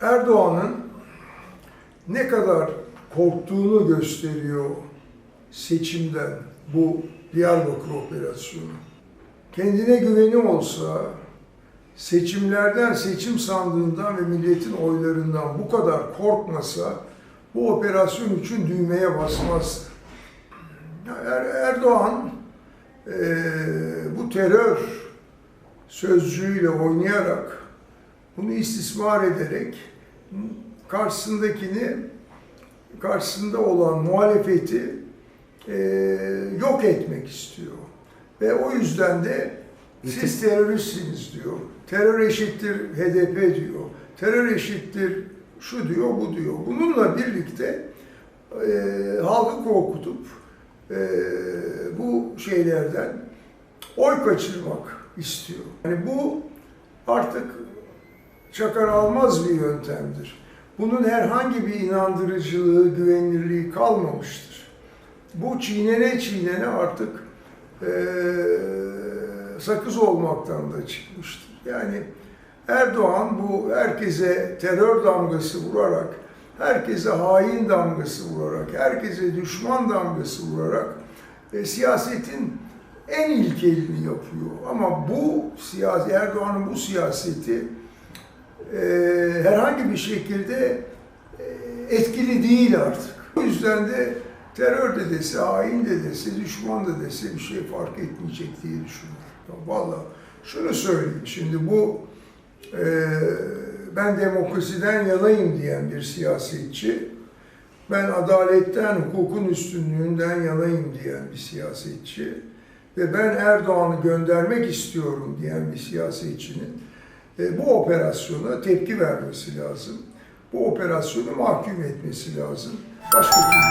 Erdoğan'ın ne kadar korktuğunu gösteriyor seçimden bu Diyarbakır operasyonu. Kendine güveni olsa seçimlerden, seçim sandığından ve milletin oylarından bu kadar korkmasa bu operasyon için düğmeye basmazdı. Er- Erdoğan eee, bu terör sözcüğüyle oynayarak bunu istismar ederek karşısındakini karşısında olan muhalefeti eee, yok etmek istiyor. Ve o yüzden de siz teröristsiniz diyor. Terör eşittir HDP diyor. Terör eşittir şu diyor, bu diyor. Bununla birlikte eee halkı korkutup eee, bu şeylerden oy kaçırmak istiyor. Yani bu artık çakar almaz bir yöntemdir. Bunun herhangi bir inandırıcılığı, güvenilirliği kalmamıştır. Bu çiğnene çiğnene artık eee, sakız olmaktan da çıkmıştır. Yani Erdoğan bu herkese terör damgası vurarak, herkese hain damgası vurarak, herkese düşman damgası vurarak e, siyasetin en ilkelini yapıyor. Ama bu siyasi Erdoğan'ın bu siyaseti e, herhangi bir şekilde e, etkili değil artık. O yüzden de terör de dese, hain de dese, düşman da dese bir şey fark etmeyecek diye düşünüyorum. Vallahi şunu söyleyeyim şimdi bu e, ben demokrasiden yanayım diyen bir siyasetçi, ben adaletten, hukukun üstünlüğünden yanayım diyen bir siyasetçi ve ben Erdoğan'ı göndermek istiyorum diyen bir siyasetçinin e, bu operasyona tepki vermesi lazım. Bu operasyonu mahkum etmesi lazım. Başka bir.